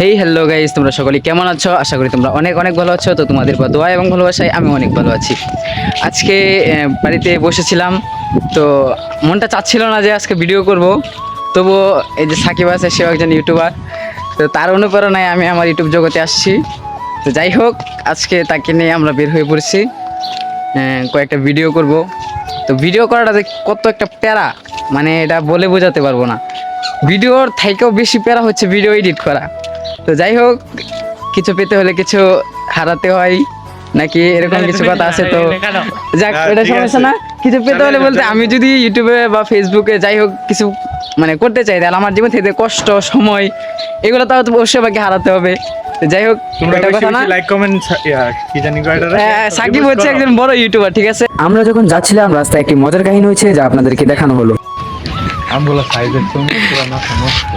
Hey hello guys তোমরা সকলে কেমন আছো? আশা করি তোমরা অনেক অনেক ভালো আছো। তো তোমাদের দোয়া এবং ভালোবাসায় আমি অনেক ভালো আছি। আজকে বাড়িতে বসেছিলাম। তো মনটা চাচ্ছিল না যে আজকে ভিডিও করব। তবুও এই যে সাকিব আছে, সেও একজন ইউটিউবার তো তার অনুপ্রেরণায় আমি আমার ইউটিউব জগতে আসছি। তো যাই হোক, আজকে তাকে নিয়ে আমরা বের হয়ে পড়ছি। কয়েকটা ভিডিও করব। তো ভিডিও করাটা যে কত একটা প্যারা। মানে এটা বলে বোঝাতে পারব না। ভিডিওর থেকেও বেশি প্যারা হচ্ছে ভিডিও এডিট করা। তো যাই হোক কিছু পেতে হলে কিছু হারাতে হয় নাকি এরকম কিছু কথা আছে তো? যাক হ্যাঁ, এটা সমস্যা না। কিছু পেতে হলে বলতে আমি যদি ইউটিউবে বা ফেসবুকে যাই হোক কিছু মানে করতে চাই তাহলে আমার জীবন থেকে কষ্ট সময় এগুলো তাও তো অবশ্যই আমাকে হারাতে হবে। যাই হোক তোমরা এটা কথা না। লাইক কমেন্ট কি জানি কো সাকিব হচ্ছে একজন বড় ইউটিউবার ঠিক আছে? আমরা যখন যাচ্ছিলাম রাস্তায় একটি মজার কাহিনী হয়েছে যা আপনাদেরকে দেখানো হলো। আমগুলো সাইজের তুমি পুরো মাথা নষ্ট।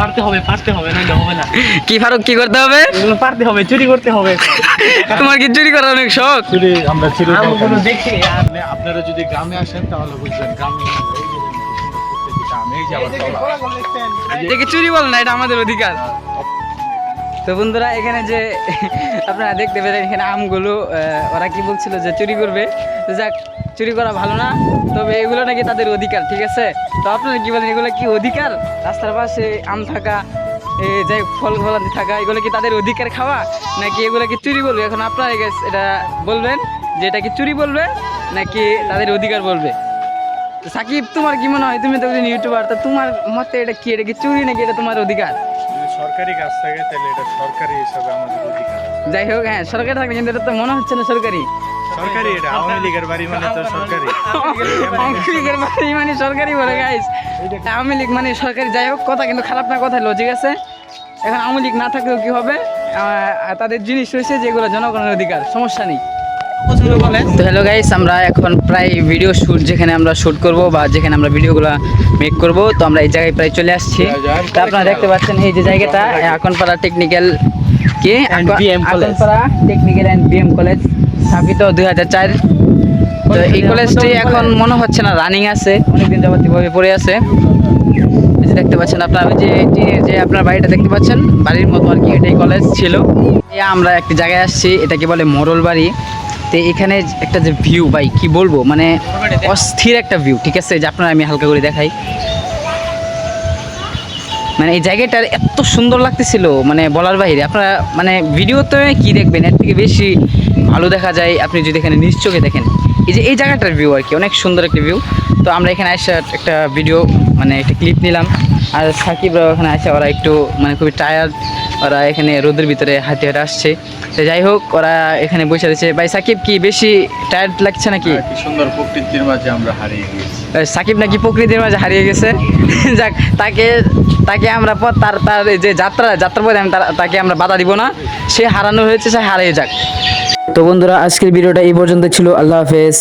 পারতে হবে পারতে হবে না হবে না। কি ফারুক কি করতে হবে? পারতে হবে চুরি করতে হবে। তোমার কি চুরি করার অনেক শখ? চুরি আমরা চুরি দেখে আপনারা যদি গ্রামে আসেন তাহলে বুঝবেন গ্রামে চুরি বল না এটা আমাদের অধিকার। তো বন্ধুরা, এখানে যে আপনারা দেখতে পেলেন এখানে আমগুলো ওরা কি বলছিল যে চুরি করবে। তো যাক, চুরি করা ভালো না, তবে এগুলো নাকি তাদের অধিকার, ঠিক আছে? তো আপনারা কি বলেন, এগুলো কি অধিকার? রাস্তার পাশে আম থাকা এই যে ফল ফলাদি থাকা, এগুলো কি তাদের অধিকার খাওয়া? নাকি এগুলো কি চুরি বলবে? এখন আপনারা এটা বলবেন যে এটা কি চুরি বলবে, নাকি তাদের অধিকার বলবে? সাকিব, তোমার কি মনে হয়? তুমি তো ইউটিউবার তো তোমার মতে এটা কি? এটা কি চুরি নাকি এটা তোমার অধিকার? সরকারি কাজ থাকে তাহলে এটা সরকারি হিসাবে আমাদের অধিকার যাই হোক হ্যাঁ সরকারি থাকবে কিন্তু এটা তো মনে হচ্ছে না সরকারি। সরকারি এটা আওয়ামী লীগের বাড়ি মানে তো সরকারি। আওয়ামী লীগের বাড়ি মানে সরকারি বলে গাইস আওয়ামী লীগ মানে সরকারি যাই হোক কথা কিন্তু খারাপ না কথা লজিক আছে। এখন আওয়ামী লীগ না থাকলেও কি হবে? তাদের জিনিস রয়েছে যেগুলো জনগণের অধিকার সমস্যা নেই। তো হ্যালো গাইস আমরা এখন প্রায় ভিডিও শুট যেখানে আমরা শুট করব বা যেখানে আমরা ভিডিওগুলো মেক করব তো আমরা এই জায়গায় প্রায় চলে আসছি। তো আপনারা দেখতে পাচ্ছেন এই যে জায়গাটা এখন আকনপাড়া টেকনিক্যাল কি. Akanpara technical and BM college স্থাপিত দুই হাজার চার। তো এই কলেজটি এখন মনে হচ্ছে না রানিং আছে অনেকদিন যাবত এভাবে পড়ে আছে। এই যে দেখতে পাচ্ছেন আপনারা ওই যে টিনের যে আপনার বাড়িটা দেখতে পাচ্ছেন বাড়ির মতো আর কি এটাই কলেজ ছিল। এই আমরা একটি জায়গায় আসছি এটাকে বলে মোরল বাড়ি তো এখানে একটা যে ভিউ ভাই, কি বলব? মানে অস্থির একটা ভিউ ঠিক আছে? যে আপনারা আমি হালকা করে দেখাই। মানে এই জায়গাটার এত সুন্দর লাগতেছিল মানে বলার বাইরে আপনারা মানে ভিডিওতে কি দেখবেন? এর থেকে বেশি ভালো দেখা যায়, আপনি যদি এখানে নিজ চোখে দেখেন। এই যে এই জায়গাটার ভিউ আর কি, অনেক সুন্দর একটা ভিউ তো আমরা এখানে এসে একটা ভিডিও মানে একটা ক্লিপ নিলাম। আর সাকিবরাও এখানে আসে ওরা একটু মানে খুবই টায়ার্ড ওরা এখানে রোদের ভিতরে হাঁটে হাঁটে আসছে। তো যাই হোক ওরা এখানে বসে রয়েছে ভাই সাকিব কি বেশি টায়ার্ড লাগছে নাকি? সুন্দর প্রকৃতির মাঝে আমরা হারিয়ে আহ, সাকিব নাকি প্রকৃতির মাঝে হারিয়ে গেছে? যাক তাকে তাকে আমরা পর তার তার যে যাত্রা যাত্রা পরে আমি তাকে আমরা বাধা দিব না। সে হারানো হয়েছে সে হারিয়ে যাক। তো বন্ধুরা আজকের ভিডিওটা এই পর্যন্ত ছিল। আল্লাহ হাফেজ।